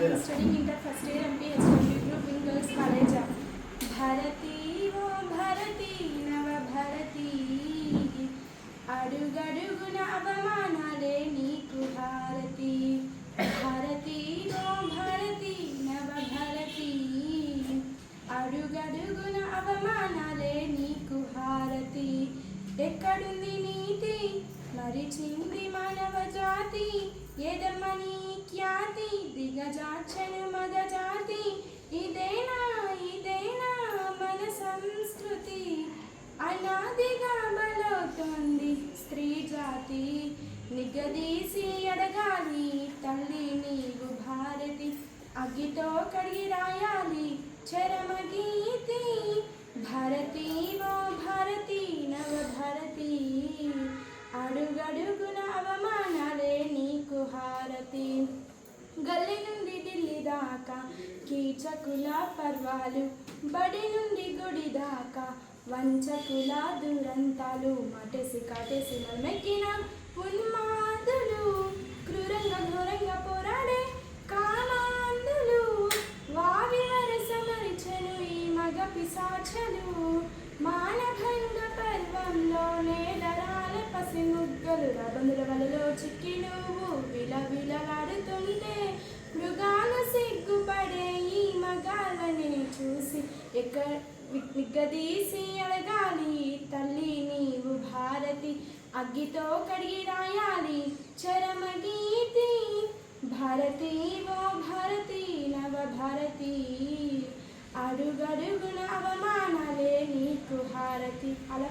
I'm studying inter first year MPHW group in girls college. Bharati ఓ భారతి నవ భారతి అడుగడుగున అవమానాలే నీకు భారతి భారతి ఓ భారతి నవ భారతి అడుగడుగున అవమానాలే నీకు భారతి ఎక్కడుంది నీతి మరిచింది మానవ జాతి ఎదమని ఖ్యాతి దిగజార్చను మగజాతి. ఇదేనా ఇదేనా మన సంస్కృతి? అనాదిగా బలవుతోంది స్త్రీ జాతి నిగదీసి అడగాలి తల్లి నీవు భారతి. అగ్గితో కడిగి రాయాలి చరమగీతి. కీచకుల పర్వాలు బడి నుండి గుడి దాకా వంచకుల దురంతాలు మటేసి కాటేసి మల్మెక్కిన ఉన్మాదులు. క్రూరంగా ఘోరంగా పోరాడే కామాందులు వావి వరసమరిచెను ఈ మగ పిశాచలు. మానభంగ పర్వంలో నేలరాల పసి ముగ్గలు రబందుల వలలో చిక్కి నువ్వు విల విలలాడుతుంటే ఎక్క నిగ్గదీసి అడగాలి తల్లి నీవు భారతి అగ్గితో కడిగి రాయాలి చరమగీతి భారతి ఓ భారతి నవ భారతి అడుగడుగున అవమానాలే నీకు హారతి. అలా